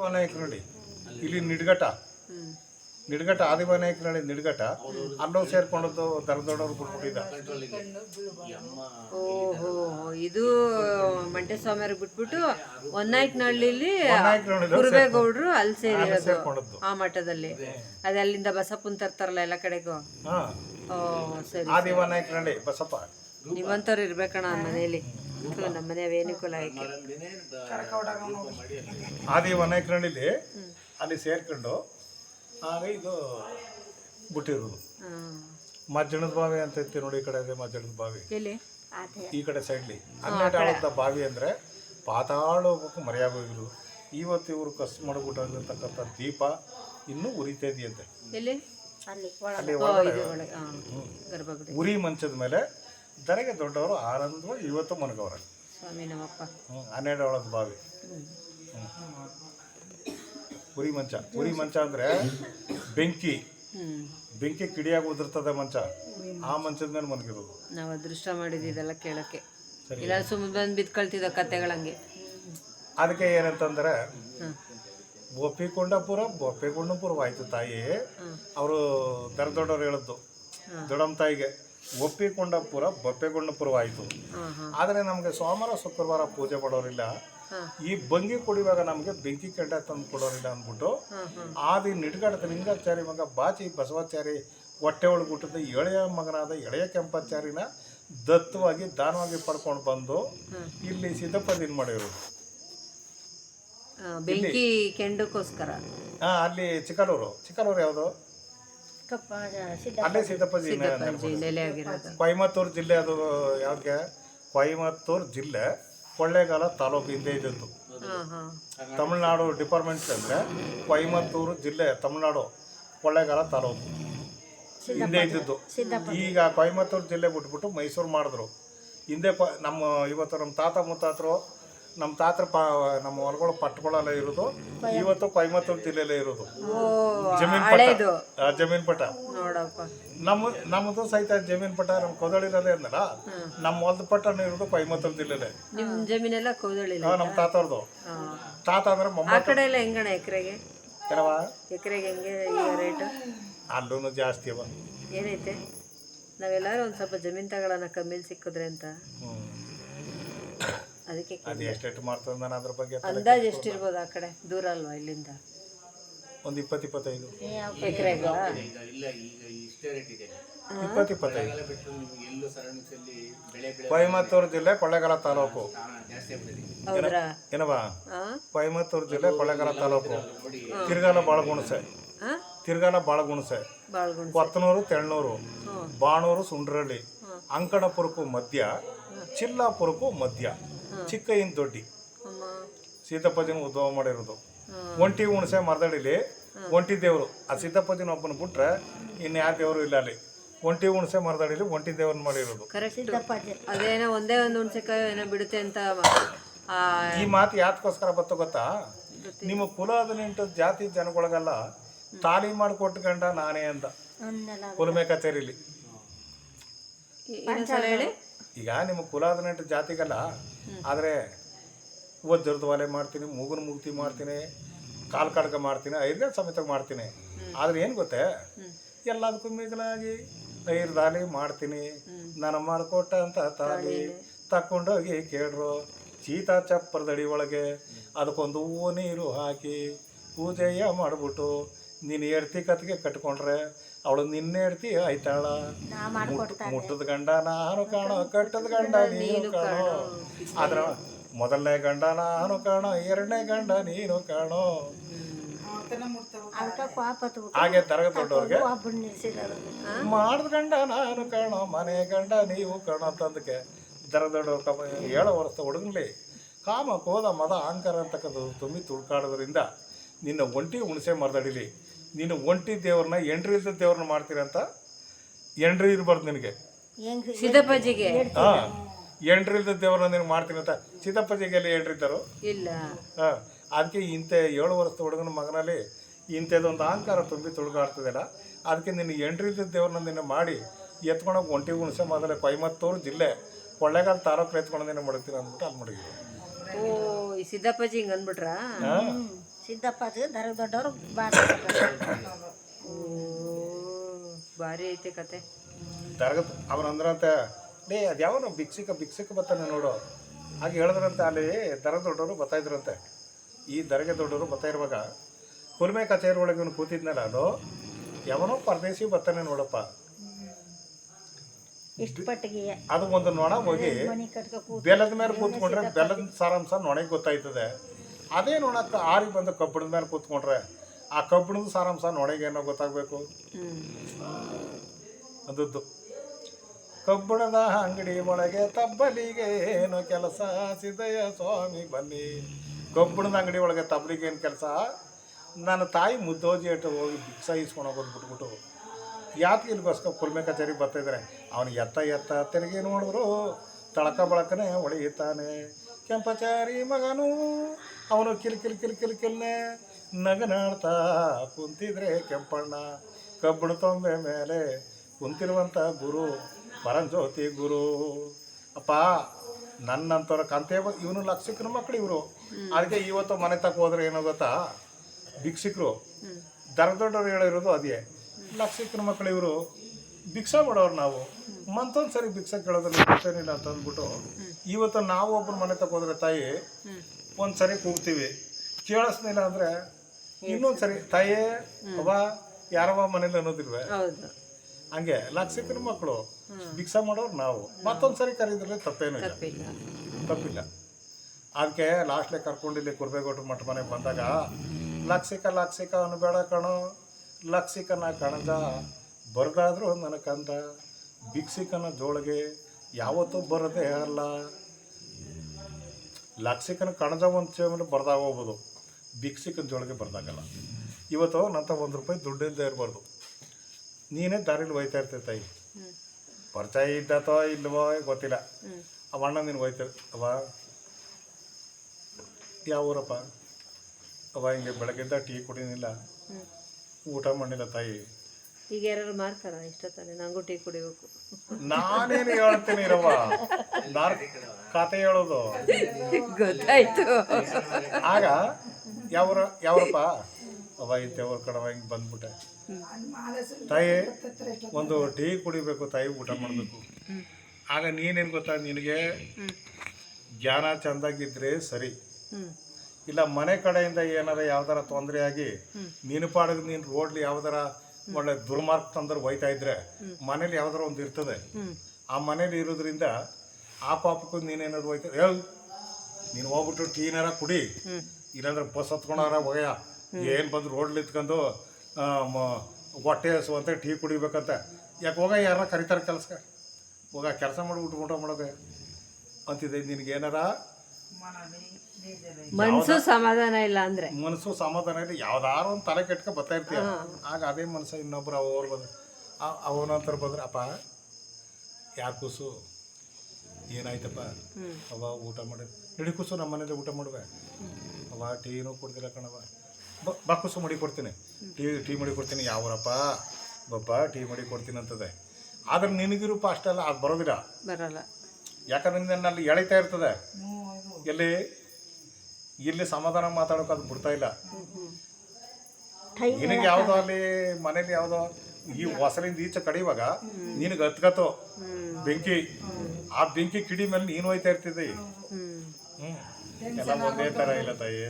ಆದಿವಾನಾಯಕನಹಳ್ಳಿ ಇಲ್ಲಿ ನಿಡ್ಗಟ. ಹ್ಮ್ ನಿಡ್ಗಟ್ಟ ನಿಡ್ಗಟ. ಅಲ್ಲೂ ಸೇರ್ಕೊಂಡದ್ದು ದರದೊಡವ್ರು ಬಿಟ್ಬಿಟ್ಟಿದ್ದ. ಓಹೋ ಇದು ಮಂಟೇಸ್ವಾಮಿಯವ್ರಿಗೆ ಬಿಟ್ಬಿಟ್ಟು ಹೊನ್ನಾಯ್ಕನಹಳ್ಳಿಲಿ ಕುರುಬೇಗೌಡರು ಅಲ್ಲಿ ಸೇರಿ ಸೇರ್ಕೊಂಡದ್ದು. ಆ ಮಠದಲ್ಲಿ. ಅದೇ. ಅಲ್ಲಿಂದ ಬಸಪ್ಪನ್ ತರ್ತಾರಲ್ಲ ಎಲ್ಲ ಕಡೆಗೂ. ಓ ಸರಿ ಆದಿವಾನಾಯಕನಹಳ್ಳಿ ಬಸಪ್ಪ. ನಿಮ್ಮಂಥವ್ರು ಇರ್ಬೇಕಣ್ಣ ಮನೇಲಿ ನಮ್ಮ ಮನೆ ವೇಣುಕುಲ ಆಯ್ಕೆ ಆದಿವಾನಾಯಕನಹಳ್ಳಿಲಿ ಅಲ್ಲಿ ಸೇರ್ಕೊಂಡು ಆಗ ಇದು ಬಿಟ್ಟಿರೋದು. ಮಜ್ಜಣದ ಬಾವಿ ಅಂತ ಐತಿ ನೋಡಿ ಈ ಕಡೆ ಇದೆ ಮಜ್ಜಣದ ಬಾವಿ. ಈ ಕಡೆ ಸೈಡ್ಲಿ ಹನ್ನೆರಡು ಆಳದ ಬಾವಿ ಅಂದರೆ ಪಾತಾಳ ಹೋಗ್ಬೇಕು ಮರೆಯಾಗೋಗಿರು ಇವತ್ತು ಇವರು ಕಸ್ ಮಾಡಿಬಿಟ್ಟಿರ್ತಕ್ಕಂಥ ದೀಪ ಇನ್ನೂ ಉರಿತಾ ಇದೆಯಂತೆ ಎಲ್ಲಿ? ಅಲ್ಲಿ ಓ ಒಳಗಡೆ. ಇದು ಒಳಗೆ. ಉರಿ ಮಂಚದ ಮೇಲೆ ದರೆಗೆ ದೊಡ್ಡವರು ಆನಂದವಾಗಿ ಇವತ್ತು ಮನಗವರ ಸ್ವಾಮಿ ನಮ್ಮಪ್ಪ. ಹ್ಞೂ ಹನ್ನೆರಡು ಒಳದ ಬಾವಿ. ಪುರಿ ಉರಿ ಮಂಚ. ಪುರಿ ಮಂಚ ಅಂದರೆ ಬೆಂಕಿ. ಬೆಂಕಿ ಕಿಡಿಯಾಗಿ ಉದುರ್ತದೆ ಮಂಚ. ಆ ಮಂಚದ ಮೇಲೆ ಮನಗಿರೋದು ನಾವು ಅದೃಷ್ಟ ಮಾಡಿದ್ದೀವಲ್ಲ ಕೇಳಕ್ಕೆ. ಇಲ್ಲ ಸುಮ್ಮನೆ ಬಂದು ಬಿದ್ಕೊಳ್ತಿದ್ದ ಕತೆಗಳಂಗೆ ಅದಕ್ಕೆ ಏನಂತಂದ್ರೆ ಹಾಂ. ಬೋಪಿಕೊಂಡಪುರ ಬೋಪಿಕೊಂಡಪುರವಾಯ್ತು ತಾಯಿ. ಅವರು ದರ ದೊಡ್ಡವ್ರು ಹೇಳಿದ್ದು. ದೊಡಮ್ಮ ದೊಡ್ಡಮ್ಮ ತಾಯಿಗೆ. ಒಪ್ಪಿಕೊಂಡಪುರ ಬಪ್ಪೆಗೊಂಡಪುರವಾಯಿತು ಆದರೆ ನಮಗೆ ಸೋಮವಾರ ಶುಕ್ರವಾರ ಪೂಜೆ ಮಾಡೋರಿಲ್ಲ. ಈ ಬಂಗಿ ಕುಡಿಯುವಾಗ ನಮಗೆ ಬೆಂಕಿ ಕೆಂಡ ತಂದು ಕೊಡೋರಿಲ್ಲ ಅಂದ್ಬಿಟ್ಟು ಆದಿ ನಿಡ್ಗಾಡದ ಲಿಂಗಾಚಾರಿ ಮಗ ಬಾಚಿ ಬಸವಾಚಾರಿ ಹೊಟ್ಟೆ ಒಳಗೆ ಹುಟ್ಟಿದ ಎಳೆಯ ಮಗನಾದ ಎಳೆಯ ಕೆಂಪಾಚಾರಿನ ದತ್ತವಾಗಿ ದಾನವಾಗಿ ಪಡ್ಕೊಂಡು ಬಂದು ಇಲ್ಲಿ ಸಿದ್ದಪ್ಪದಿನ ಮಾಡಿರೋದು ಆ, ಬೆಂಕಿ ಕೆಂಡಕ್ಕೋಸ್ಕರ. ಹಾಂ ಅಲ್ಲಿ ಚಿಕ್ಕಲೂರು ಚಿಕ್ಕಲೂರು ಯಾವುದು? ಅಲ್ಲೇ ಸೀತಪ್ಪ ಜಿಲ್ಲೆ ನೆಲೆ ಆಗಿರೋದು. ಕೊಯಮತ್ತೂರು ಜಿಲ್ಲೆ ಅದು ಯಾವ್ದಕ್ಕೆ ಕೊಯಮತ್ತೂರು ಜಿಲ್ಲೆ ಕೊಳ್ಳೇಗಾಲ ತಾಲೂಕು ಹಿಂದೆ ಇದ್ದದ್ದು. ಹಾಂ ತಮಿಳ್ನಾಡು ಡಿಪಾರ್ಟ್ಮೆಂಟ್ ಅಂದರೆ ಕೊಯಮತ್ತೂರು ಜಿಲ್ಲೆ ತಮಿಳ್ನಾಡು ಕೊಳ್ಳೇಗಾಲ ತಾಲೂಕು. ಹಿಂದೆ ಇದ್ದದ್ದು. ಈಗ ಕೊಯಮತ್ತೂರು ಜಿಲ್ಲೆ ಬಿಟ್ಬಿಟ್ಟು ಮೈಸೂರು ಮಾಡಿದ್ರು. ಹಿಂದೆ ಪ ನಮ್ಮ ಇವತ್ತು ನಮ್ಮ ತಾತ ಮುತ್ತಾತರು ನಮ್ಮ ತಾತರ ಪ ನಮ್ಮ ಹೊಲಗಳು ಪಟ್ಟಗಳೆಲ್ಲ ಇರೋದು ಇವತ್ತು ಕೊಯಮತ್ತೂರು ಜಿಲ್ಲೆಯಲ್ಲೇ ಇರೋದು. ಜಮೀನ್ ಪಟ ಪಟ್ಟ ಆ, ಜಮೀನ್ ಪಟ್ಟ. ನೋಡಪ್ಪ. ನಮ್ಮ ನಮ್ಮದು ಸಹಿತ ಜಮೀನ್ ಪಟ್ಟ ನಮ್ಮ ಕೊದಳಿರೋದೇ ಅಂದಲ್ಲ ನಮ್ಮ ಹೊಲದ ಪಟ್ಟಣ ಇರೋದು ಕೊಯಮತ್ತೂರು ಜಿಲ್ಲೆಲೆ ನಿಮ್ಮ ಜಮೀನೆಲ್ಲ ಕೌದಳಿಲ್ಲ ಆ, ನಮ್ಮ ತಾತವ್ರದ್ದು ತಾತ ಅಂದ್ರೆ ಆ ಮೊಮ್ಮ ಕಡೆ ಎಲ್ಲ ಹೆಂಗಣ ಎಕರೆಗೆ? ಕೆಲವ ಎಕರೆಗೆ ಹೆಂಗೆ ಈಗ ರೇಟ್? ಅಲ್ಲೂ ಜಾಸ್ತಿ ಅವ. ಏನೈತೆ? ನಾವೆಲ್ಲರೂ ಒಂದು ಸ್ವಲ್ಪ ಜಮೀನು ತಗೊಳ್ಳೋಣ ಕಮ್ಮಿಲಿ ಸಿಕ್ಕಿದ್ರೆ ಅಂತ. ಹ್ಮ್. ಅದಕ್ಕೆ ಅದು ಎಷ್ಟೆಷ್ಟು ಮಾಡ್ತದೆ ನಾನು ಅದ್ರ ಬಗ್ಗೆ ಅಂದಾಜು ಎಷ್ಟಿರ್ಬೋದು ಆ ಕಡೆ? ದೂರ ಅಲ್ವಾ ಇಲ್ಲಿಂದ? ಒಂದು ಇಪ್ಪತ್ತು ಇಪ್ಪತ್ತೈದು. ಎಕರೆಗ? ಇಪ್ಪತ್ತು ಇಪ್ಪತ್ತೈದು. ಕೊಯಮತ್ತೂರು ಜಿಲ್ಲೆ ಕೊಳ್ಳೇಗಾಲ ತಾಲೂಕು. ಏನವಾ ಕೊಯಮತ್ತೂರು ಜಿಲ್ಲೆ ಕೊಳ್ಳೇಗಾಲ ತಾಲೂಕು. ತಿರ್ಗಾಲ ಬಾಳ ಗುಣಸೆ ತಿರ್ಗಾಲ ಬಾಳ ಗುಣಸೆ ಕೊತ್ತನೂರು ತೆಳ್ನೂರು ಬಾಣೂರು ಸುಂಡ್ರಳ್ಳಿ ಅಂಕಣಪುರಕ್ಕೂ ಮಧ್ಯ ಚಿಲ್ಲಾಪುರಕ್ಕೂ ಮಧ್ಯ. ಚಿಕ್ಕಯ್ಯನ ದೊಡ್ಡಿ? ಅಮ್ಮ. ಸೀತಪ್ಪಜಿನ ಉದ್ಭವ ಮಾಡಿರೋದು. ಒಂಟಿ ಹುಣಸೆ ಮರದಡಿಲಿ ಒಂಟಿ ದೇವರು. ಆ ಸಿದ್ದಪ್ಪಜಿನ ಒಬ್ಬನ ಬಿಟ್ರೆ ಇನ್ನು ಯಾವ ದೇವರು ಇಲ್ಲ ಅಲ್ಲಿ. ಒಂಟಿ ಹುಣಸೆ ಮರದಡಿಲಿ ಒಂಟಿ ದೇವ್ರನ್ನ ಮಾಡಿರೋದು. ಅದೇನೋ ಒಂದೇ ಒಂದು ಹುಣ್ಸೆಕಾಯಿ ಏನೋ ಬಿಡುತ್ತೆ ಅಂತ ಆ, ಈ ಮಾತು ಯಾತಕ್ಕೋಸ್ಕರ ಬತ್ತ ಗೊತ್ತಾ? ನಿಮ್ಮ ಕುಲ ಹದಿನೆಂಟು ಜಾತಿ ಜನಗಳಿಗೆಲ್ಲ ತಾಳಿ ಮಾಡಿಕೊಟ್ಕೊಂಡ ನಾನೇ ಅಂತ ಕುಲಮೆ ಕಚೇರಿಲಿ. ಹೇಳಿ. ಈಗ ನಿಮ್ಮ ಕುಲಾದ ಹದಿನೆಂಟು ಜಾತಿಗಲ್ಲ, ಆದರೆ ವಜ್ರದ ಒಲೆ ಮಾಡ್ತೀನಿ, ಮೂಗನ ಮುಗ್ತಿ ಮಾಡ್ತೀನಿ, ಕಾಲು ಕಡ್ಕ ಮಾಡ್ತೀನಿ ಐರ್ಗ ಸಮೇತ ಮಾಡ್ತೀನಿ. ಆದರೆ ಏನು ಗೊತ್ತೇ? ಎಲ್ಲದಕ್ಕೂ ಮಿಗಿಲಾಗಿ ಐರ್ದಾಲಿ ಮಾಡ್ತೀನಿ. ನಾನು ಮಾಡ್ಕೊಟ್ಟ ಅಂತ ತಾಲಿ ತಕ್ಕೊಂಡೋಗಿ ಕೇಳ್ರು. ಚೀತಾ ಚಪ್ಪರದಡಿ ಒಳಗೆ ಅದಕ್ಕೊಂದು ಹೂವು ನೀರು ಹಾಕಿ ಪೂಜೆಯ ಮಾಡಿಬಿಟ್ಟು ನೀನು ಎಡ್ತಿ ಕತ್ತಿಗೆ ಕಟ್ಕೊಂಡ್ರೆ ಅವಳು ನಿನ್ನೆ ಎಡ್ತಿ ಆಯ್ತಾಳ ಮುಟ್- ಮುಟ್ಟದ ಗಂಡ ನಾನು ಕಾಣೋ ಕಟ್ಟದ ಗಂಡ ನೀನು ಕಾಣೋ. ಆದ್ರ ಮೊದಲನೇ ಗಂಡ ನಾನು ಕಾಣೋ ಎರಡನೇ ಗಂಡ ನೀನು ಕಾಣೋ. ಹಾಗೆ ತರಗ ದೊಡ್ಡವ್ರಿಗೆ ಮಾಡ್ದ ಗಂಡ ನಾನು ಕಾಣೋ ಮನೆ ಗಂಡ ನೀವು ಕಾಣೋ ಅಂತಂದಕ್ಕೆ ದರ ದೊಡ್ಡವ್ರ ಕಮ ಏಳು ವರ್ಷ ಹುಡುಗಲಿ. ಕಾಮ ಕೋದ ಮದ ಅಹಂಕಾರ ಅಂತಕ್ಕದ್ದು ತುಂಬಿ ತುಳ್ಕಾಡೋದ್ರಿಂದ ನಿನ್ನ ಒಂಟಿ ಹುಣಸೆ ಮರದಡಿಲಿ. ನೀನು ಒಂಟಿ ದೇವ್ರನ್ನ ಎಂಟ್ರಿ ಇಲ್ದ ದೇವ್ರನ್ನ ಮಾಡ್ತೀರಂತ ಎಂಟ್ರಿ ಇರಬಾರ್ದು ನಿನಗೆ. ಸಿದ್ದಪ್ಪಾಜಿಗೆ. ಹಾ ಎಂಟ್ರಿ ಇಲ್ದ ದೇವ್ರನ್ನ ನೀನು ಮಾಡ್ತೀನಿ ಅಂತ. ಚಿತ್ತಪ್ಪಜಿಗೆಲ್ಲ ಎಂಟ್ರಿ ಇದ್ದರು? ಇಲ್ಲ. ಹಾಂ ಅದಕ್ಕೆ ಇಂಥ ಏಳು ವರ್ಷದ ಹುಡುಗನ ಮಗನಲ್ಲಿ ಇಂಥದ್ದೊಂದು ಅಹಂಕಾರ ತುಂಬಿ ತುಳುಗಾಡ್ತದಲ್ಲ ಅದಕ್ಕೆ ನಿನ್ನ ಇದ್ದ ದೇವ್ರನ್ನ ನಿನ್ನ ಮಾಡಿ ಎತ್ಕೊಂಡೋಗಿ ಒಂಟಿ ಹುಣಸೆ ಮೊದಲೇ ಕೊಯಮತ್ತೂರು ಜಿಲ್ಲೆ ಕೊಳ್ಳೇಗಾಲ ತಾಲೂಕು ಎತ್ಕೊಂಡು ನಿನ್ನ ಮಾಡ್ತೀನಿ ಅಂದ್ಬಿಟ್ಟು ಅಲ್ಲಿ ಮಡಗಿದ್ರು. ಓ ಈ ಸಿದ್ದಪ್ಪಾಜಿ ಹಿಂಗೆ ಅಂದ್ಬಿಟ್ರಾ? ಹಾಂ. ಸಿದ್ದಪ್ಪಾಜಿ ದರ ದೊಡ್ಡವರು ಬಾರಿ ಭಾರಿ ಐತೆ ಕತೆ. ದರ್ಗದ ಅವನಂದ್ರಂತೆ ಲೇ ಅದು ಯಾವನು ಭಿಕ್ಷಿಕ ಭಿಕ್ಷಿಕ ಬರ್ತಾನೆ ನೋಡು. ಹಾಗೆ ಹೇಳಿದ್ರಂತೆ ಅಲ್ಲಿ ದರ ದೊಡ್ಡವರು ಬರ್ತಾ ಇದ್ರಂತೆ. ಈ ದರಗೆ ದೊಡ್ಡವರು ಬರ್ತಾ ಇರುವಾಗ ಕುಲ್ಮೆ ಕಚೇರಿ ಒಳಗೆ ಇವನು ಕೂತಿದ್ನಲ್ಲ ಅದು? ಯಾವನೋ ಪರದೇಶಿ ಬರ್ತಾನೆ ನೋಡಪ್ಪ. ಇಷ್ಟು ಪಟ್ಟಿಗೆ. ಅದು ಒಂದು ನೊಣ ಹೋಗಿ ಬೆಲ್ಲದ ಮೇಲೆ ಕೂತ್ಕೊಂಡ್ರೆ ಬೆಲ್ಲದ ಸಾರಾಂಶ ನೊಣಗೆ ಗೊತ್ತಾಯ್ತದೆ. ಅದೇ ನೊಣ ಆರಿ ಬಂದು ಕಬ್ಬಿಣದ ಮೇಲೆ ಕೂತ್ಕೊಂಡ್ರೆ ಆ ಕಬ್ಬಿಣದ ಸಾರಾಂಶ ಏನೋ ಗೊತ್ತಾಗಬೇಕು. ಅದದ್ದು. ಕಬ್ಬಿಣದ ಅಂಗಡಿ ಒಳಗೆ ತಬ್ಬಲಿಗೆ ಏನು ಕೆಲಸ ಸಿದ್ದಯ್ಯ ಸ್ವಾಮಿ ಬನ್ನಿ. ಕಬ್ಬಿಣದ ಅಂಗಡಿ ಒಳಗೆ ತಬ್ಬಲಿಗೆ ಏನು ಕೆಲಸ? ನನ್ನ ತಾಯಿ ಮುದ್ದೋಜಿ ಇಟ್ಟು ಹೋಗಿ ಭಿಕ್ಷ ಇಸ್ಕೊಂಡು ಹೋಗೋದು ಬಿಟ್ಬಿಟ್ಟು ಇಲ್ಲಿಗೋಸ್ಕರ ಕುಲ್ಮೆ ಕಚೇರಿಗೆ ಬರ್ತಿದ್ರೆ ಅವನು ಎತ್ತ ಎತ್ತ ತೆರಿಗೆ ನೋಡಿದ್ರು. ತಳಕ ಬಳಕನೇ ಹೊಳೆಯುತ್ತಾನೆ ಕೆಂಪಚಾರಿ ಮಗನು ಅವನು ಕಿಲ್ ಕಿಲ್ ಕಿಲ್ ಕಿಲ್ ಕಿಲ್ನೆ ನಗನಾಡ್ತಾ ಕುಂತಿದ್ರೆ ಕೆಂಪಣ್ಣ. ಕಬ್ಬಣ ತೊಂಬೆ ಮೇಲೆ ಕುಂತಿರುವಂಥ ಗುರು ಪರಂಜ್ಯೋತಿ ಗುರು. ಅಪ್ಪ ನನ್ನಂಥವ್ರ ಕಂತೆ ಇವನು ಲಕ್ಷಿಕನ ಮಕ್ಕಳು ಇವರು. ಅದಕ್ಕೆ ಇವತ್ತು ಮನೆ ತಕ್ಕ ಹೋದ್ರೆ ಏನೋ ಗೊತ್ತಾ? ಭಿಕ್ಷಿಕರು. ದರ ದೊಡ್ಡವ್ರು ಹೇಳಿರೋದು ಅದೇ ಲಕ್ಷಿಕನ ಮಕ್ಕಳು ಇವರು. ಭಿಕ್ಷಾ ಮಾಡೋರು ನಾವು. ಮತ್ತೊಂದು ಸರಿ ಭಿಕ್ಷಾ ಕೇಳೋದ್ರಲ್ಲಿ ಗೊತ್ತೇನಿಲ್ಲ ಅಂತ ಅಂದ್ಬಿಟ್ಟು ಇವತ್ತು ನಾವು ಒಬ್ಬರು ಮನೆ ತಕ್ಕೋದ್ರೆ ತಾಯಿ ಒಂದು ಸರಿ ಕೂಗ್ತೀವಿ. ಕೇಳಿಸ್ಲಿಲ್ಲ ಅಂದರೆ ಇನ್ನೊಂದು ಸರಿ ತಾಯೇ ಅವ ಯಾರವ ಮನೇಲಿ ಅನ್ನೋದಿಲ್ವೇ ಹಂಗೆ ಲಕ್ಷಿಕನ ಮಕ್ಕಳು ಭಿಕ್ಷ ಮಾಡೋರು ನಾವು. ಮತ್ತೊಂದು ಸರಿ ಕರೀದ್ರೆ ತಪ್ಪೇನು ಇಲ್ಲ. ತಪ್ಪಿಲ್ಲ. ಅದಕ್ಕೆ ಲಾಸ್ಟ್ಲೆ ಕರ್ಕೊಂಡಿಲ್ಲಿ ಕುರ್ಬೇಗೌಡ್ರ ಮಠ ಮನೆಗೆ ಬಂದಾಗ ಲಕ್ಷಿಕ ಲಕ್ಷಿಕ ಅನ್ಬೇಡ ಕಣೋ. ಲಕ್ಷಿಕನ ಕಣದ ಬರ್ದಾದ್ರು ನನ್ನ ಕಂದ ಭಿಕ್ಷಿಕನ ಜೋಳಿಗೆ ಯಾವತ್ತೂ ಬರದೇ ಅಲ್ಲ. ಲಕ್ಷಿಕನ ಕಣಜ ಒಂದು ಚೇಮಲ್ಲಿ ಬರ್ದಾಗ ಹೋಗ್ಬೋದು. ಭಿಕ್ಷಿಕನ ಜೋಳಿಗೆ ಬರ್ದಾಗಲ್ಲ. ಇವತ್ತು ನಂತ ಒಂದು ರೂಪಾಯಿ ದುಡ್ಡಿಂದ ಇರಬಾರ್ದು. ನೀನೇ ದಾರಿಲಿ ಒಯ್ತಾ ಇರ್ತೈತೆ ತಾಯಿ. ಪರಿಚಯ ಇದ್ದತೋ ಇಲ್ವೋ ಗೊತ್ತಿಲ್ಲ. ಅವ ಅಣ್ಣ ನೀನು ಒಯ್ತಾರೆ ಅವ ಯಾವ ಊರಪ್ಪ? ಅವ ಹಿಂಗೆ ಬೆಳಗ್ಗೆದ್ದ ಟೀ ಕುಡಿನಿಲ್ಲ. ಊಟ ಮಾಡಿಲ್ಲ ತಾಯಿ. ಈಗ ಯಾರು ಮಾಡ್ತಾರ ಇಷ್ಟೊತ್ತಲ್ಲಿ ನಂಗೂ ಟೀ ಕುಡಿಬೇಕು. ನಾನೇನು ಹೇಳ್ತೀನಿ ಕತೆ ಹೇಳೋದು. ಗೊತ್ತಾಯ್ತು. ಆಗ ಯಾವ್ರ ಯಾವ್ರಪ್ಪ? ಅವ ಇದ್ದೇವ್ರ ಕಡೆ ಹಿಂಗೆ ಬಂದ್ಬಿಟ್ಟೆ. ತಾಯಿ ಒಂದು ಟೀ ಕುಡಿಬೇಕು ತಾಯಿ ಊಟ ಮಾಡಬೇಕು. ಆಗ ನೀನೇನು ಗೊತ್ತಾ ನಿನಗೆ? ಜ್ಞಾನ ಚಂದಾಗಿದ್ರೆ ಸರಿ. ಇಲ್ಲ ಮನೆ ಕಡೆಯಿಂದ ಏನಾರ ಯಾವ್ದಾರ ತೊಂದರೆ ಆಗಿ. ನೀನು ಪಾಡಿಗೆ ನೀನು ರೋಡ್ಲಿ ಯಾವ್ದಾರ ಒಳ್ಳೆ ದುರ್ಮಾರ್ಗ ತಂದ್ರೆ ಹೋಯ್ತಾ ಇದ್ರೆ ಮನೇಲಿ ಯಾವ್ದಾರ ಒಂದು ಇರ್ತದೆ. ಆ ಮನೇಲಿ ಇರೋದ್ರಿಂದ ಆ ಪಾಪಕ್ಕೂ ನೀನೇನಾದ್ರು ಹೋಯ್ತಾ ಹೇಳ್ ನೀನು ಹೋಗ್ಬಿಟ್ಟು ಟೀನಾರ ಕುಡಿ. ಇಲ್ಲಾಂದ್ರೆ ಬಸ್ ಹತ್ಕೊಂಡಾರ ಹೋಗ್ಯ. ಏನು ಬಂದು ರೋಡ್ಲಿ ಇತ್ಕೊಂಡು ಹೊಟ್ಟೆ ಹಸುವಂತೆ ಟೀ ಕುಡಿಬೇಕಂತ. ಯಾಕೆ ಹೋಗ ಯಾರನ್ನ ಕರಿತಾರೆ ಕೆಲ್ಸಕ್ಕೆ? ಹೋಗ, ಕೆಲಸ ಮಾಡಿ ಊಟ ಮಾಡೋದೇ ಅಂತಿದೆ, ನಿನಗೇನಾರ ಮನ್ಸು ಸಮಾಧಾನ ಇಲ್ಲ ಅಂದ್ರೆ. ಮನಸ್ಸು ಸಮಾಧಾನ ಇಲ್ಲ ಯಾವ್ದಾರು ಒಂದು ತಲೆ ಕೆಟ್ಕ ಬರ್ತಾ ಇರ್ತೀಯ. ಆಗ ಅದೇ ಮನಸ್ಸು ಇನ್ನೊಬ್ರು ಅವ್ರು ಬಂದ್ರೆ. ಅವನಂತರ ಬಂದ್ರೆ ಅಪ್ಪ ಯಾರು ಕೂಸು? ಏನಾಯ್ತಪ್ಪ? ಅವ ಊಟ ಮಾಡಿ. ನಡಿ ಕೂಸು ನಮ್ಮ ಮನೇಲಿ ಊಟ ಮಾಡುವೆ. ಅವ ಟೀನೂ ಕೊಡ್ತಿಲ್ಲ ಕಣವ ಬ ಬಾ ಕೂಸು ಮಡಿ ಕೊಡ್ತೀನಿ. ಟೀ ಟೀ ಮಡಿ ಕೊಡ್ತೀನಿ. ಯಾವ್ರಪ್ಪ? ಬಪ್ಪ ಟೀ ಮಡಿ ಕೊಡ್ತೀನಿ ಅಂತದೆ. ಆದ್ರೆ ನಿನಗಿರೂಪ ಅಷ್ಟೆಲ್ಲ ಅದು ಬರೋದಿಲ್ಲ. ಬರಲ್ಲ. ಯಾಕಂದ್ರೆ ನನ್ನಲ್ಲಿ ಎಳಿತಾ ಇರ್ತದೆ. ಎಲ್ಲಿ ಇಲ್ಲಿ ಸಮಾಧಾನ ಮಾತಾಡೋಕೆ ಅದು ಬಿಡ್ತಾ ಇಲ್ಲ. ನಿನಗೆ ಯಾವುದೋ ಅಲ್ಲಿ ಮನೇಲಿ ಯಾವುದೋ ಈ ಹೊಸಲಿಂದ ಈಚೆ ಕಡಿಯುವಾಗ ನಿನಗೆ ಹತ್ಕತ್ತೋ. ಬೆಂಕಿ ಆ ಬೆಂಕಿ ಕಿಡಿ ಮೇಲೆ ನೀನು ಹೋಯ್ತಾ ಇರ್ತಿದ್ದಿ. ಹ್ಮ್. ಎಲ್ಲ ಒಂದೇ ಥರ ಇಲ್ಲ ತಾಯಿ.